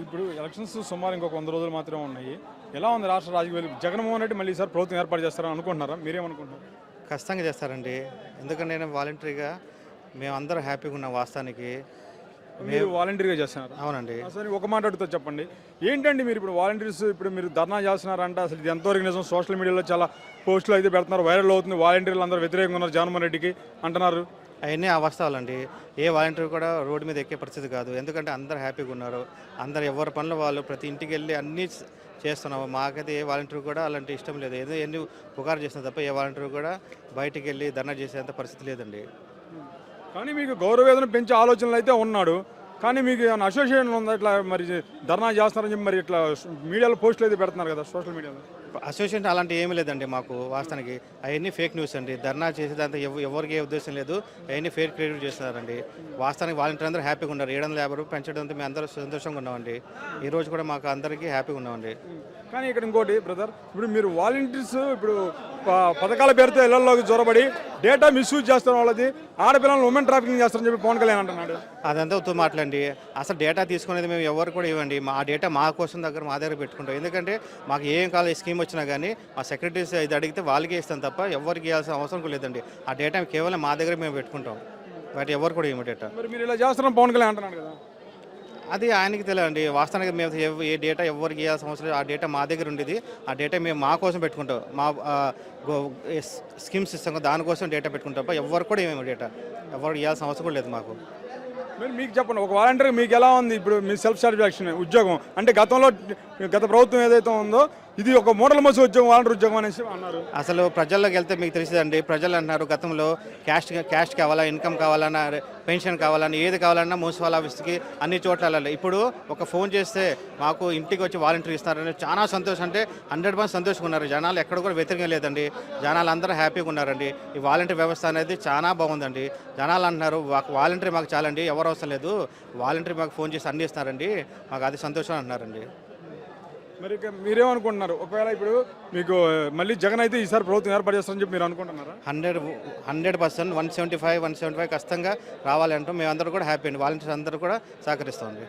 ఇప్పుడు ఎలక్షన్స్ సుమారు ఇంకొక వంద రోజులు మాత్రమే ఉన్నాయి. ఎలా ఉంది రాష్ట్ర రాజకీయాలు? జగన్మోహన్ రెడ్డి మళ్ళీ సార్ ప్రభుత్వం ఏర్పాటు చేస్తారని అనుకుంటున్నారా? మీరేమనుకుంటున్నారు? ఖచ్చితంగా చేస్తారండి. ఎందుకంటే నేను వాలంటరీగా మేమందరం హ్యాపీగా ఉన్నాం వాస్తవానికి. మీరు వాలంటీర్గా చేస్తున్నారు. అవునండి. అసలు ఒక మాట అడుగుతా చెప్పండి. ఏంటండి మీరు ఇప్పుడు వాలంటీర్స్ ఇప్పుడు మీరు ధర్నా చేస్తున్నారంటే అసలు ఇది ఎంతవరకు నిజం? సోషల్ మీడియాలో చాలా పోస్టులు అయితే పెడుతున్నారు వైరల్ అవుతుంది వాలంటీర్లు అందరూ వ్యతిరేకంగా ఉన్నారు జగన్మోహన్ రెడ్డికి అంటున్నారు. అవన్నీ అవాస్తవాలండి. ఏ వాలంటీర్ కూడా రోడ్డు మీద ఎక్కే పరిస్థితి కాదు. ఎందుకంటే అందరు హ్యాపీగా ఉన్నారు. అందరు ఎవరి పనులు వాళ్ళు ప్రతి ఇంటికి వెళ్ళి అన్నీ చ- చేస్తున్నాము. మాకైతే ఏ వాలంటీర్ కూడా అలాంటి ఇష్టం లేదు. ఏదో ఎన్ని పుకారు చేస్తున్నా తప్ప ఏ వాలంటీర్ కూడా బయటికి వెళ్ళి ధర్నా చేసేంత పరిస్థితి లేదండి. కానీ మీకు గౌరవేదన పెంచే ఆలోచనలు అయితే ఉన్నాడు. కానీ మీకు ఏమైనా అసోసియేషన్ ఉందా? ఇట్లా మరి ధర్నా చేస్తున్నారని చెప్పి మరి ఇట్లా మీడియాలో పోస్టులు అయితే పెడుతున్నారు కదా సోషల్ మీడియాలో అసోసియేషన్ అలాంటి ఏమీ లేదండి మాకు వాస్తవానికి. అవన్నీ ఫేక్ న్యూస్ అండి. ధర్నా చేసేదంతా ఎవ- ఎవరికి ఏ ఉద్దేశం లేదు. అవన్నీ ఫేక్ క్రియేట్ చేస్తున్నారండి. వాస్తవానికి వాలంటీర్ అందరూ హ్యాపీగా ఉన్నారు. ఏడు వందల యాభై రూపాయలు పెంచడంతో మేము అందరూ సంతోషంగా ఉన్నామండి. ఈ రోజు కూడా మాకు అందరికీ హ్యాపీగా ఉన్నామండి. కానీ ఇక్కడ ఇంకోటి బ్రదర్ ఇప్పుడు మీరు వాలంటీర్స్ ఇప్పుడు పథకాల పేరుతో ఇళ్ళలోకి జొరబడి డేటా మిస్యూజ్ చేస్తున్న వాళ్ళది ఆడపిల్లలను ఉమెన్ ట్రాఫికింగ్ చేస్తారని చెప్పి పవన్ కళ్యాణ్ అంటున్నాడు. అదంతా ఉత్తమ మాటలండి. అసలు డేటా తీసుకునేది మేము ఎవరు కూడా ఇవ్వండి. మా డేటా మా కోసం దగ్గర మా దగ్గర పెట్టుకుంటాం. ఎందుకంటే మాకు ఏం కావాలి స్కీమ్ వచ్చినా కానీ మా సెక్రటరీస్ ఇది అడిగితే వాళ్ళకే ఇస్తాం తప్ప ఎవరికి ఇవ్వాల్సిన అవసరం కూడా లేదండి. ఆ డేటా కేవలం మా దగ్గర మేము పెట్టుకుంటాం. బట్ ఎవరు కూడా ఇవ్వము డేటా? మరి మీరు ఇలా చేస్తున్నాం పవన్ కళ్యాణ్ అంటున్నాడు కదా. అది ఆయనకి తెలియదండి వాస్తవానికి మేము ఎవ- ఏ డేటా ఎవరికి ఇవ్వాల్సిన అవసరం లేదు. ఆ డేటా మా దగ్గర ఉండేది. ఆ డేటా మేము మా కోసం పెట్టుకుంటాం. మా ఆ, గో- ఏ స్కీమ్స్ ఇస్తాం కదా, దానికోసం డేటా పెట్టుకుంటాం తప్ప ఎవరు కూడా ఏమేమి డేటా? ఎవరు ఇవ్వాల్సిన అవసరం కూడా లేదు మాకు. మీరు మీకు చెప్పండి ఒక వాలంటీర్ మీకు ఎలా ఉంది ఇప్పుడు మీ సెల్ఫ్ సాటిస్ఫాక్షన్ ఉద్యోగం? అంటే గతంలో గత ప్రభుత్వం ఏదైతే ఉందో ఇది ఒక మూడల మసి ఉద్యోగం వాలంటీర్ ఉద్యోగం అనేసి అన్నారు. అసలు ప్రజల్లోకి వెళ్తే మీకు తెలిసిందండి ప్రజలు అంటున్నారు గతంలో క్యాష్ క్యాష్ కావాలా ఇన్కమ్ కావాలన్నా పెన్షన్ కావాలన్నా ఏది కావాలన్నా మున్సిపల్ ఆఫీస్కి అన్ని చోట్ల వెళ్ళాలి. ఇప్పుడు ఒక ఫోన్ చేస్తే మాకు ఇంటికి వచ్చి వాలంటీర్ ఇస్తారని చాలా సంతోషం అంటే హండ్రెడ్ పర్సెంట్ సంతోషంగా ఉన్నారు జనాలు ఎక్కడ కూడా వ్యతిరేకం లేదండి. జనాలు అందరూ హ్యాపీగా ఉన్నారండి ఈ వాలంటీర్ వ్యవస్థ అనేది చాలా బాగుందండి. జనాలు అంటున్నారు మాకు వాలంటీర్ మాకు చాలండి ఎవరు అవసరం లేదు. వాలంటీర్ మాకు ఫోన్ చేసి అన్ని ఇస్తున్నారండి మాకు అది సంతోషం అంటున్నారండి. మరి ఇక మీరేమనుకుంటున్నారు ఒకవేళ ఇప్పుడు మీకు మళ్ళీ జగన్ అయితే ఈసారి ప్రభుత్వం ఏర్పాటు చేస్తారని చెప్పి మీరు అనుకుంటున్నారా? Hundred hundred percent one seventy five one seventy five ఖచ్చితంగా రావాలంటాం మేమందరూ కూడా హ్యాపీ అండి. వాలంటీర్స్ అందరూ కూడా సహకరిస్తామండి.